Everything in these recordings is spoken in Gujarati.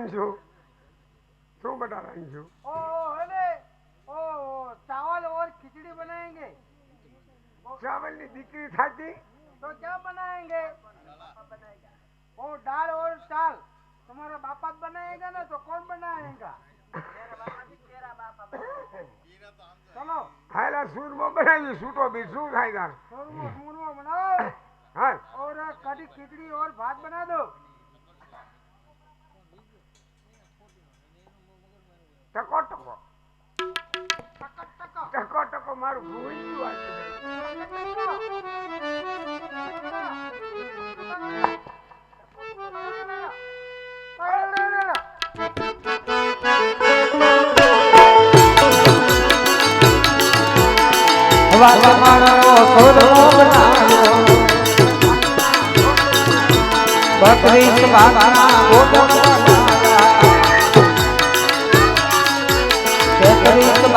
રાંધશું શું બેટા રાંધશું ओ है ने ओ चावल और खिचड़ी बनाएंगे ચાવલની દીકરી થાતી तो क्या बनाएंगे वो दाल और चाल तुम्हारा बापा बनाएगा ना तो कौन बनाएगा चलो હાલા સૂરમો બનાવી છૂટો બી શું થાય તાર शोरमो शोरमो बनाओ હા और कड़ी खिचड़ी और भात बना दो ટકો ટકો. ટકો ટકો મારું ભૂલ બકરી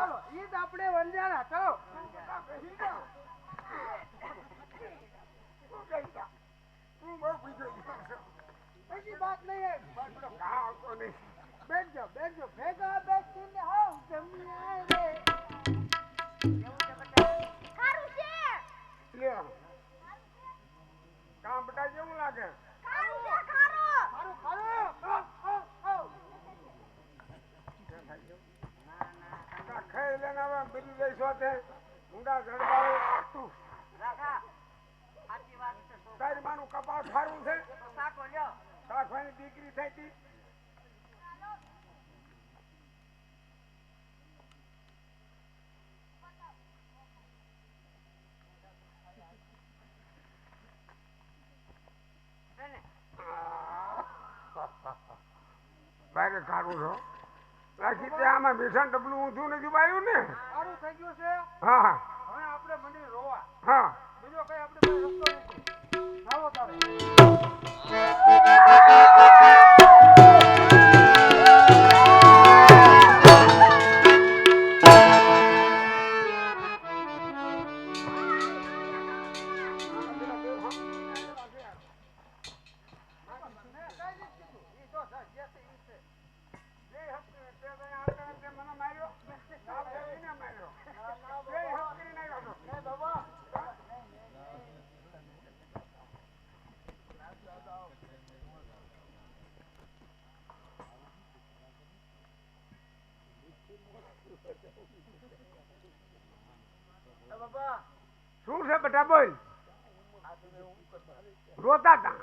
ચાલો ઈદ આપણે વંજારા ચલો જાઓ. પીછો વાત નહીં આવતો નહીં. બેસજો બેસજો ભેગા શાકભાજી દીકરી થઈ બારે ખારું છો? બાકી તે આમાં બેસન ડબલું ઊંધું નથી પાયું ને? સારું થઈ ગયું છે. હા હવે આપણે મંડી રોવા. હા. બીજો કઈ આપણે રસ્તો નથી. આવો તારે. શું છે બેટા બોલ? રોતા હતા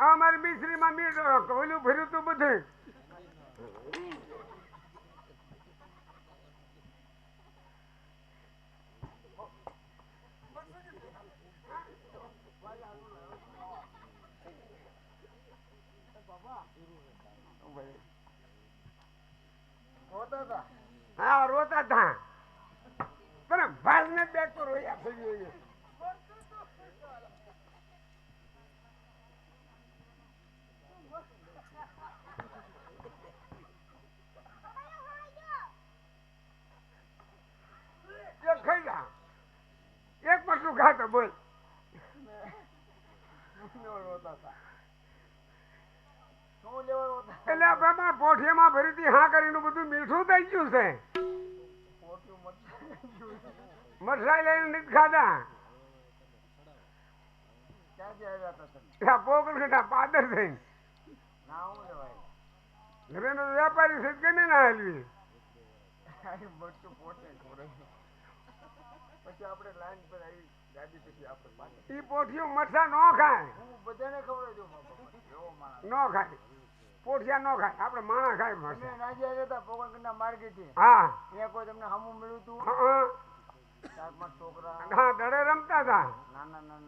અમારી મિશ્રીમાં મીઠ ઓલું ફર્યું તું બધું રોતા હતા હા રોતા હતા તને ભાલ ને પર રોયા ગયું એક પટલું ખાતો બોલ. એટલે આપણે પોઠિયામાં ભરી હતી હા કરીને બધું મીઠું થઈ ગયું છે. મરસાઈ લઈને નથી પોકળ ઘટા પાદર થઈને ઘરેનો વેપારી છે કેને ના હાલવી? પછી આપણે લાઈન પર આવી ગાડી પછી આપણે ઈ મરસા ન ખાય. હું બધાને ખબર ન ખાય. પોઠિયા ન ખાય આપણે માણા ખાય મરસા નાજિયા હતા પોકણકરના માર્કેટે હા. ત્યાં કોઈ તમને હમું મળ્યું હતું હા, દડે રમતા હતા.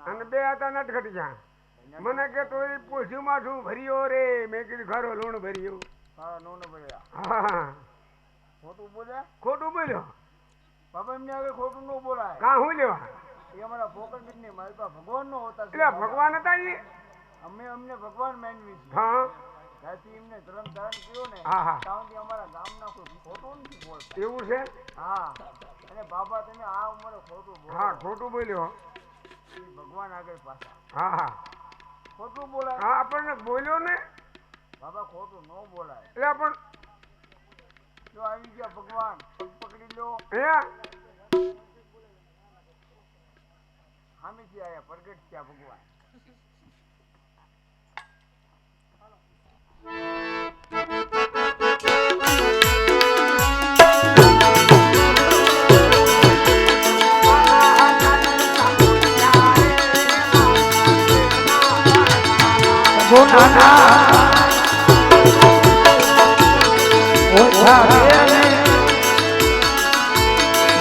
અને બે હતા નટખટીયા મને કે તો એ પૂછ્યું શું ભર્યો રે? મેં કીધું ખરો લૂણ ભર્યું. હા લૂણ નો ભર્યા. હા ખોટું બોલ્યા? ખોટું બોલ્યો? બાબા એમને આગળ ખોટું ન બોલાય. કા હું લેવા? એ અમારા ફોકટ નહીં મારી ભગવાન નો હોતા એટલે ભગવાન હતા એ? અમે અમને ભગવાન માનવી હા. એવું છે? હા. અને બાબા તમે આ ઉંમરે ખોટું બોલો. ખોટું બોલ્યો. ભગવાન આગળ પાછા. હા હા. ખોટું બોલાય? હા આપણને બોલ્યો ને. બાબા ખોટું ન બોલાય. એટલે પણ જો આવી ગયા ભગવાન પકડી લો. હે? સામેથી આયા પ્રગટ થયા ભગવાન. ગુનાના ઓછા છે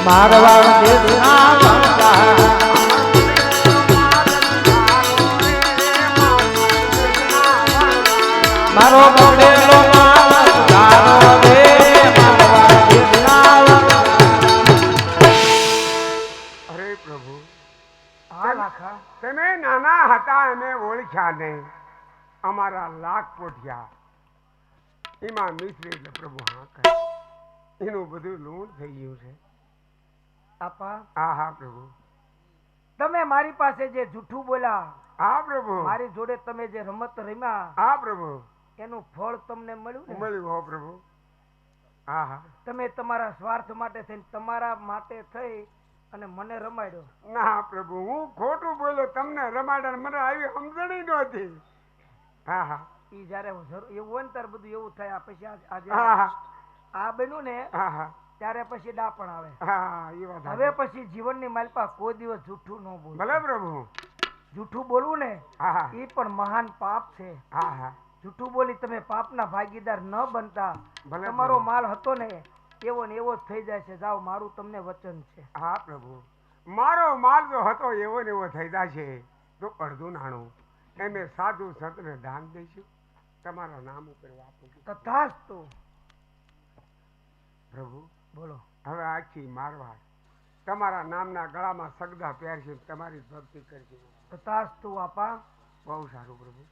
મારવાડ દેશના મારો બગડેલો માણસ તારો રે મારવાડ દેશના વાંકા. અરે પ્રભુ હા લાખા તમે નાના હતા એને ઓળખ્યા નહીં અમારા લાખ પોઠિયા એમાં મિશ્રી એટલે પ્રભુ હા કહે. એનું બધું લૂણ થઈ ગયું છે. આપા. હા હા પ્રભુ. તમે મારી પાસે જે જૂઠું બોલા હા પ્રભુ. મારી જોડે તમે જે રમત રમ્યા હા પ્રભુ. એનું ફળ તમને મળ્યું મળ્યું હો પ્રભુ. હા હા. તમે તમારા સ્વાર્થ માટે થઈને તમારા માટે થઈ અને મને રમાડ્યો. ના પ્રભુ હું ખોટું બોલ્યો તમને રમાડા મને આવી સમજણી નહોતી. હા હા. ઈ જ્યારે એવું હોય ને ત્યારે બધું એવું થાય. પછી આજે આ બન્યું ને હા હા. ત્યારે પછી ડાપણ આવે. હા એ વાત હવે પછી જીવનની માલપા કોઈ દિવસ જૂઠું ન બોલ. ભલે પ્રભુ. જૂઠું બોલવું ને હા એ પણ મહાન પાપ છે. હા હા. જૂઠું બોલી તમે પાપના ભાગીદાર ન બનતા. તમારો માલ હતો ને એવો ને એવો જ થઈ જાય છે. જાઓ મારું તમને વચન છે. હા પ્રભુ. મારો માલ જો હતો એવો ને એવો થઈ જશે તો અડધું નાણું. એમે સાધુ સંતને દાન દઈશું તમારા નામ ઉપર વાપરું તથાસ્તુ પ્રભુ બોલો. હવે આખી મારવાડ. તમારા નામના ગળામાં સગદા પહેરશે તમારી ભક્તિ કરશે. તથાસ્તુ આપા બહુ સારું પ્રભુ.